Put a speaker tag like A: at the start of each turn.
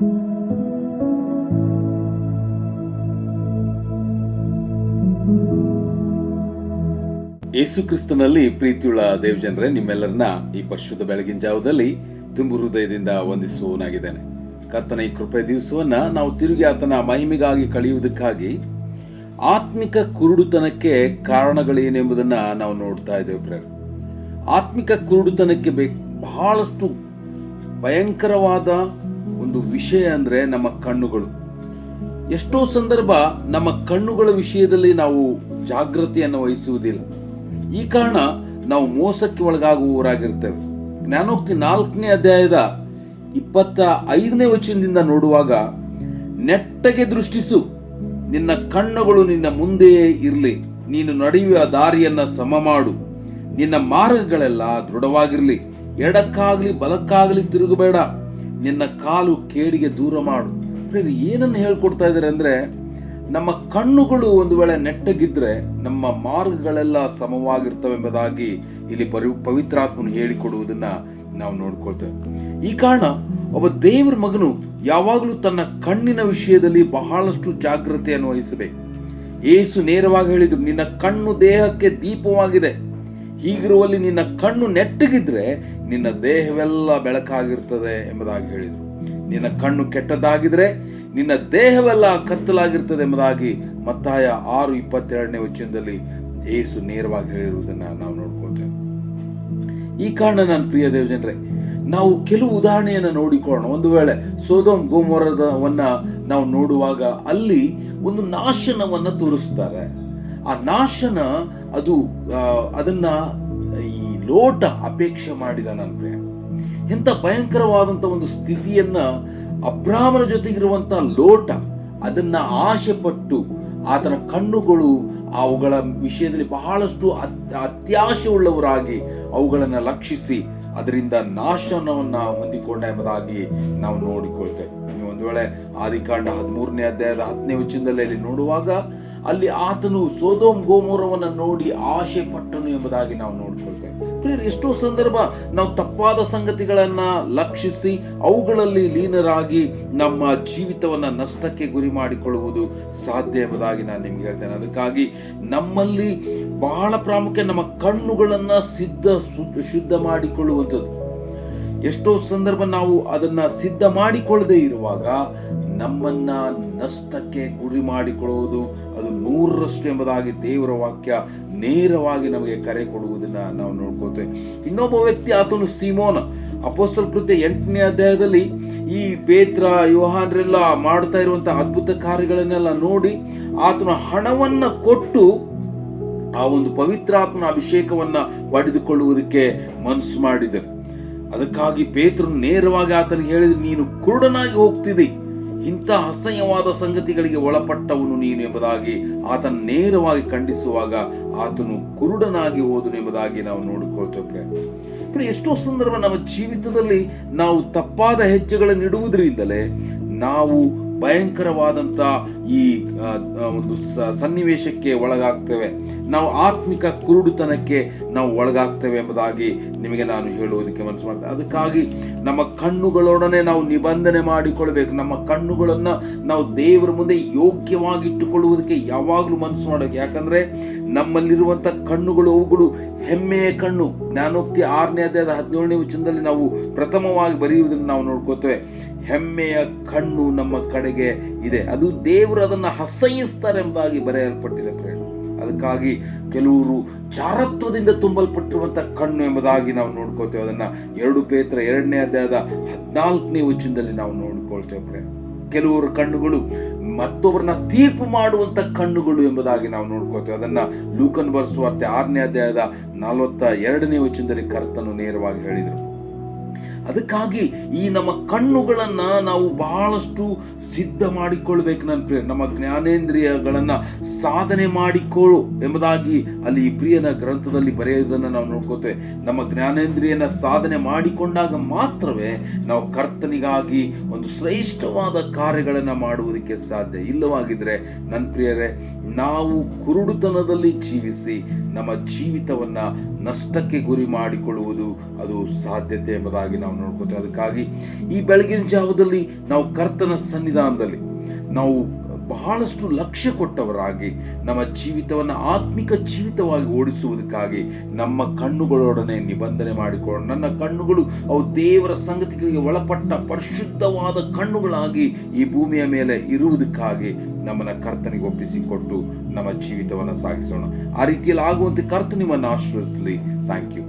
A: ಯೇಸು ಕ್ರಿಸ್ತನಲ್ಲಿ ಪ್ರೀತಿಯುಳ್ಳ ದೇವಜನರೇ, ನಿಮ್ಮೆಲ್ಲರನ್ನ ಈ ಪರಿಶುದ್ಧ ಬೆಳಗಿನ ಜಾವದಲ್ಲಿ ತುಂಬು ಹೃದಯದಿಂದ ವಂದಿಸುವವನಾಗಿದ್ದೇನೆ. ಕರ್ತನ ಈ ಕೃಪೆ ದಿವಸವನ್ನ ನಾವು ತಿರುಗಿ ಆತನ ಮಹಿಮೆಗಾಗಿ ಕಳೆಯುವುದಕ್ಕಾಗಿ ಆತ್ಮಿಕ ಕುರುಡುತನಕ್ಕೆ ಕಾರಣಗಳೇನೆಂಬುದನ್ನ ನಾವು ನೋಡ್ತಾ ಇದ್ದೇವೆ ಪ್ರೇರ್ ಆತ್ಮಿಕ ಕುರುಡುತನಕ್ಕೆ ಬೇಕು ಬಹಳಷ್ಟು ಭಯಂಕರವಾದ ಒಂದು ವಿಷಯ ಅಂದ್ರೆ ನಮ್ಮ ಕಣ್ಣುಗಳು. ಎಷ್ಟೋ ಸಂದರ್ಭ ನಮ್ಮ ಕಣ್ಣುಗಳ ವಿಷಯದಲ್ಲಿ ನಾವು ಜಾಗೃತಿಯನ್ನು ವಹಿಸುವುದಿಲ್ಲ. ಈ ಕಾರಣ ನಾವು ಮೋಸಕ್ಕೆ ಒಳಗಾಗುವವರಾಗಿರ್ತೇವೆ. ಜ್ಞಾನೋಕ್ತಿ ನಾಲ್ಕನೇ ಅಧ್ಯಾಯದ ಇಪ್ಪತ್ತ ಐದನೇ ವಚನದಿಂದ ನೋಡುವಾಗ, ನೆಟ್ಟಗೆ ದೃಷ್ಟಿಸು, ನಿನ್ನ ಕಣ್ಣುಗಳು ನಿನ್ನ ಮುಂದೆಯೇ ಇರಲಿ. ನೀನು ನಡೆಯುವ ದಾರಿಯನ್ನ ಸಮ ಮಾಡು. ನಿನ್ನ ಮಾರ್ಗಗಳೆಲ್ಲ ದೃಢವಾಗಿರಲಿ. ಎಡಕ್ಕಾಗ್ಲಿ, ಬಲಕ್ಕಾಗ್ಲಿ ತಿರುಗಬೇಡ. ನಿನ್ನ ಕಾಲು ಕೇಡಿಗೆ ದೂರ ಮಾಡು. ಪ್ರೇರಿ ಏನನ್ನು ಹೇಳ್ಕೊಡ್ತಾ ಇದ್ದಾರೆ ಅಂದ್ರೆ, ನಮ್ಮ ಕಣ್ಣುಗಳು ಒಂದು ವೇಳೆ ನೆಟ್ಟಗಿದ್ರೆ ನಮ್ಮ ಮಾರ್ಗಗಳೆಲ್ಲ ಸಮವಾಗಿರ್ತವೆಂಬುದಾಗಿ ಇಲ್ಲಿ ಪರಿ, ಪವಿತ್ರಾತ್ಮನು ಹೇಳಿಕೊಡುವುದನ್ನ ನಾವು ನೋಡ್ಕೊಳ್ತೇವೆ. ಈ ಕಾರಣ ಒಬ್ಬ ದೇವರ ಮಗನು ಯಾವಾಗಲೂ ತನ್ನ ಕಣ್ಣಿನ ವಿಷಯದಲ್ಲಿ ಬಹಳಷ್ಟು ಜಾಗ್ರತೆಯನ್ನು ವಹಿಸಬೇಕು. ಏಸು ನೇರವಾಗಿ ಹೇಳಿದ್ರು, ನಿನ್ನ ಕಣ್ಣು ದೇಹಕ್ಕೆ ದೀಪವಾಗಿದೆ. ಹೀಗಿರುವಲ್ಲಿ ನಿನ್ನ ಕಣ್ಣು ನೆಟ್ಟಗಿದ್ರೆ ನಿನ್ನ ದೇಹವೆಲ್ಲ ಬೆಳಕಾಗಿರ್ತದೆ ಎಂಬುದಾಗಿ ಹೇಳಿದರು. ನಿನ್ನ ಕಣ್ಣು ಕೆಟ್ಟದ್ದಾಗಿದ್ರೆ ನಿನ್ನ ದೇಹವೆಲ್ಲ ಕತ್ತಲಾಗಿರ್ತದೆ ಎಂಬುದಾಗಿ ಮತ್ತಾಯ ಆರು ಇಪ್ಪತ್ತೆರಡನೇ ವಚನದಲ್ಲಿ ಏಸು ನೇರವಾಗಿ ಹೇಳಿರುವುದನ್ನು ನಾವು ನೋಡ್ಕೊಳ್ತೇವೆ. ಈ ಕಾರಣ ನನ್ನ ಪ್ರಿಯ ದೇವಜನರೇ, ನಾವು ಕೆಲವು ಉದಾಹರಣೆಯನ್ನು ನೋಡಿಕೊಳ್ಳೋಣ. ಒಂದು ವೇಳೆ ಸೋದೋಮ್ ಗೋಮೋರದವನ್ನ ನಾವು ನೋಡುವಾಗ ಅಲ್ಲಿ ಒಂದು ನಾಶನವನ್ನ ತೋರಿಸ್ತಾರೆ. ಆ ನಾಶನ ಅದು ಅದನ್ನ ಲೋಟ ಅಪೇಕ್ಷೆ ಮಾಡಿದ ನನ್ನ ಪ್ರಿಯ. ಎಂತ ಭಯಂಕರವಾದಂತ ಒಂದು ಸ್ಥಿತಿಯನ್ನ ಅಬ್ರಾಹ್ಮನ ಜೊತೆಗಿರುವಂಥ ಲೋಟ, ಅದನ್ನ ಆಶೆ ಪಟ್ಟು ಆತನ ಕಣ್ಣುಗಳು ಅವುಗಳ ವಿಷಯದಲ್ಲಿ ಬಹಳಷ್ಟು ಅತ್- ಅತ್ಯಾಶೆ ಉಳ್ಳವರಾಗಿ ಅವುಗಳನ್ನ ಲಕ್ಷಿಸಿ ಅದರಿಂದ ನಾಶನವನ್ನ ಹೊಂದಿಕೊಂಡ ಎಂಬುದಾಗಿ ನಾವು ನೋಡಿಕೊಳ್ತೇವೆ. ನೀವು ಒಂದು ವೇಳೆ ಆದಿಕಾಂಡ ಹದಿಮೂರನೇ ಅಧ್ಯಾಯದ ಹತ್ತನೇ ವಚನದಲ್ಲಿ ನೋಡುವಾಗ ಅಲ್ಲಿ ಆತನು ಸೋದೋಮ್ ಗೋಮೋರವನ್ನು ನೋಡಿ ಆಶೆ ಪಟ್ಟನು ಎಂಬುದಾಗಿ ನಾವು ನೋಡ್ಕೊಳ್ತೇವೆ. ಪ್ರಿಯರೇ, ಎಷ್ಟೋ ಸಂದರ್ಭ ನಾವು ತಪ್ಪಾದ ಸಂಗತಿಗಳನ್ನು ಲಕ್ಷಿಸಿ ಅವುಗಳಲ್ಲಿ ಲೀನರಾಗಿ ನಮ್ಮ ಜೀವಿತವನ್ನ ನಷ್ಟಕ್ಕೆ ಗುರಿ ಮಾಡಿಕೊಳ್ಳುವುದು ಸಾಧ್ಯ ಎಂಬುದಾಗಿ ನಾನು ನಿಮ್ಗೆ ಹೇಳ್ತೇನೆ. ಅದಕ್ಕಾಗಿ ನಮ್ಮಲ್ಲಿ ಬಹಳ ಪ್ರಾಮುಖ್ಯ ನಮ್ಮ ಕಣ್ಣುಗಳನ್ನು ಸಿದ್ಧ ಶುದ್ಧ ಮಾಡಿಕೊಳ್ಳುವಂಥದ್ದು. ಎಷ್ಟೋ ಸಂದರ್ಭ ನಾವು ಅದನ್ನ ಸಿದ್ಧ ಮಾಡಿಕೊಳ್ಳದೆ ಇರುವಾಗ ನಮ್ಮನ್ನ ನಷ್ಟಕ್ಕೆ ಗುರಿ ಮಾಡಿಕೊಳ್ಳುವುದು ಅದು ನೂರರಷ್ಟು ಎಂಬುದಾಗಿ ದೇವರ ವಾಕ್ಯ ನೇರವಾಗಿ ನಮಗೆ ಕರೆ ಕೊಡುವುದನ್ನ ನಾವು ನೋಡ್ಕೋತೇವೆ. ಇನ್ನೊಬ್ಬ ವ್ಯಕ್ತಿ ಆತನು ಸೀಮೋನ. ಅಪೋಸ್ತಲ್ ಕೃತ್ಯ ಎಂಟನೇ ಅಧ್ಯಾಯದಲ್ಲಿ ಈ ಪೇತ್ರ ಯುವಹಾನರೆಲ್ಲ ಮಾಡ್ತಾ ಇರುವಂತಹ ಅದ್ಭುತ ಕಾರ್ಯಗಳನ್ನೆಲ್ಲ ನೋಡಿ ಆತನ ಹಣವನ್ನ ಕೊಟ್ಟು ಆ ಒಂದು ಪವಿತ್ರಾತ್ಮನ ಅಭಿಷೇಕವನ್ನ ಪಡೆದುಕೊಳ್ಳುವುದಕ್ಕೆ ಮನಸ್ಸು ಮಾಡಿದರು ಅದಕ್ಕಾಗಿ ಪೇತ್ರನು ನೇರವಾಗಿ ಆತನಿಗೆ ಹೇಳಿದ, ನೀನು ಕುರುಡನಾಗಿ ಹೋಗ್ತಿದ್ದಿ ಇಂಥ ಅಸಹ್ಯವಾದ ಸಂಗತಿಗಳಿಗೆ ಒಳಪಟ್ಟವನು ನೀನು ಎಂಬುದಾಗಿ ಆತನ ನೇರವಾಗಿ ಖಂಡಿಸುವಾಗ ಆತನು ಕುರುಡನಾಗಿ ಹೋದನು ಎಂಬುದಾಗಿ ನಾವು ನೋಡಿಕೊಳ್ತೇವೆ ಎಷ್ಟೋ ಸಂದರ್ಭ ನಮ್ಮ ಜೀವಿತದಲ್ಲಿ ನಾವು ತಪ್ಪಾದ ಹೆಜ್ಜೆಗಳನ್ನು ಇಡುವುದರಿಂದಲೇ ನಾವು ಭಯಂಕರವಾದಂಥ ಈ ಒಂದು ಸನ್ನಿವೇಶಕ್ಕೆ ಒಳಗಾಗ್ತೇವೆ. ನಾವು ಆತ್ಮಿಕ ಕುರುಡುತನಕ್ಕೆ ನಾವು ಒಳಗಾಗ್ತೇವೆ ಎಂಬುದಾಗಿ ನಿಮಗೆ ನಾನು ಹೇಳುವುದಕ್ಕೆ ಮನಸ್ಸು ಮಾಡ್ತೇನೆ. ಅದಕ್ಕಾಗಿ ನಮ್ಮ ಕಣ್ಣುಗಳೊಡನೆ ನಾವು ನಿಬಂಧನೆ ಮಾಡಿಕೊಳ್ಬೇಕು ನಮ್ಮ ಕಣ್ಣುಗಳನ್ನು ನಾವು ದೇವರ ಮುಂದೆ ಯೋಗ್ಯವಾಗಿಟ್ಟುಕೊಳ್ಳುವುದಕ್ಕೆ ಯಾವಾಗಲೂ ಮನಸ್ಸು ಮಾಡಬೇಕು. ಯಾಕಂದರೆ ನಮ್ಮಲ್ಲಿರುವಂಥ ಕಣ್ಣುಗಳು ಅವುಗಳು ಹೆಮ್ಮೆಯ ಕಣ್ಣು. ಜ್ಞಾನೋಕ್ತಿ ಆರನೇ ಅಧ್ಯಾಯದ ಹದಿನೇಳನೇ ವಚನದಲ್ಲಿ ನಾವು ಪ್ರಥಮವಾಗಿ ಬರೆಯುವುದನ್ನು ನಾವು ನೋಡ್ಕೋತೇವೆ ಹೆಮ್ಮೆಯ ಕಣ್ಣು ನಮ್ಮ ಕಡೆಗೆ ಇದೆ. ಅದು ದೇವರು ಅದನ್ನ ಹಸಯಿಸ್ತಾರೆ ಎಂಬುದಾಗಿ ಬರೆಯಲ್ಪಟ್ಟಿದೆ ಪ್ರೇಮ ಅದಕ್ಕಾಗಿ ಕೆಲವರು ಚಾರತ್ವದಿಂದ ತುಂಬಲ್ಪಟ್ಟಿರುವಂಥ ಕಣ್ಣು ಎಂಬುದಾಗಿ ನಾವು ನೋಡ್ಕೋತೇವೆ ಅದನ್ನ ಎರಡು ಪೇತ್ರ ಎರಡನೇ ಅಧ್ಯಾಯದ ಹದಿನಾಲ್ಕನೇ ವಚನದಲ್ಲಿ ನಾವು ನೋಡ್ಕೊಳ್ತೇವೆ ಪ್ರೇಮ ಕೆಲವರು ಕಣ್ಣುಗಳು ಮತ್ತೊಬ್ಬರನ್ನ ತೀರ್ಪು ಮಾಡುವಂತ ಕಣ್ಣುಗಳು ಎಂಬುದಾಗಿ ನಾವು ನೋಡ್ಕೋತೇವೆ ಅದನ್ನ ಲೂಕನ್ ಬರ್ಸುವಾರ್ತೆ ಆರನೇ ಅಧ್ಯಾಯದ ನಲವತ್ತ ಎರಡನೇ ವಚನದಲ್ಲಿ ಕರ್ತನು ನೇರವಾಗಿ ಹೇಳಿದರು. ಅದಕ್ಕಾಗಿ ಈ ನಮ್ಮ ಕಣ್ಣುಗಳನ್ನು ನಾವು ಬಹಳಷ್ಟು ಸಿದ್ಧ ಮಾಡಿಕೊಳ್ಬೇಕು ನನ್ನ ಪ್ರಿಯ, ನಮ್ಮ ಜ್ಞಾನೇಂದ್ರಿಯಗಳನ್ನು ಸಾಧನೆ ಮಾಡಿಕೊಳ್ಳು ಎಂಬುದಾಗಿ ಅಲ್ಲಿ ಈ ಪ್ರಿಯನ ಗ್ರಂಥದಲ್ಲಿ ಬರೆಯುವುದನ್ನು ನಾವು ನೋಡ್ಕೋತೇವೆ. ನಮ್ಮ ಜ್ಞಾನೇಂದ್ರಿಯನ ಸಾಧನೆ ಮಾಡಿಕೊಂಡಾಗ ಮಾತ್ರವೇ ನಾವು ಕರ್ತನಿಗಾಗಿ ಒಂದು ಶ್ರೇಷ್ಠವಾದ ಕಾರ್ಯಗಳನ್ನು ಮಾಡುವುದಕ್ಕೆ ಸಾಧ್ಯ. ಇಲ್ಲವಾಗಿದ್ದರೆ ನನ್ನ ಪ್ರಿಯರೇ ನಾವು ಕುರುಡುತನದಲ್ಲಿ ಜೀವಿಸಿ ನಮ್ಮ ಜೀವಿತವನ್ನ ನಷ್ಟಕ್ಕೆ ಗುರಿ ಮಾಡಿಕೊಳ್ಳುವುದು ಅದು ಸಾಧ್ಯತೆ ಎಂಬುದಾಗಿ ನಾವು ನೋಡ್ಕೋತೇವೆ. ಅದಕ್ಕಾಗಿ ಈ ಬೆಳಗಿನ ಜಾವದಲ್ಲಿ ನಾವು ಕರ್ತನ ಸನ್ನಿಧಾನದಲ್ಲಿ ನಾವು ಬಹಳಷ್ಟು ಲಕ್ಷ್ಯ ಕೊಟ್ಟವರಾಗಿ ನಮ್ಮ ಜೀವಿತವನ್ನು ಆತ್ಮಿಕ ಜೀವಿತವಾಗಿ ಓಡಿಸುವುದಕ್ಕಾಗಿ ನಮ್ಮ ಕಣ್ಣುಗಳೊಡನೆ ನಿಬಂಧನೆ ಮಾಡಿಕೊಂಡು ನನ್ನ ಕಣ್ಣುಗಳು ಅವು ದೇವರ ಸಂಗತಿಗಳಿಗೆ ಒಳಪಟ್ಟ ಪರಿಶುದ್ಧವಾದ ಕಣ್ಣುಗಳಾಗಿ ಈ ಭೂಮಿಯ ಮೇಲೆ ಇರುವುದಕ್ಕಾಗಿ ನಮ್ಮನ್ನು ಕರ್ತನಿಗೆ ಒಪ್ಪಿಸಿಕೊಟ್ಟು ನಮ್ಮ ಜೀವಿತವನ್ನು ಸಾಗಿಸೋಣ. ಆ ರೀತಿಯಲ್ಲಿ ಆಗುವಂತೆ ಕರ್ತನಿವನ್ನು ಆಶ್ರಯಿಸಲಿ ಥ್ಯಾಂಕ್ ಯು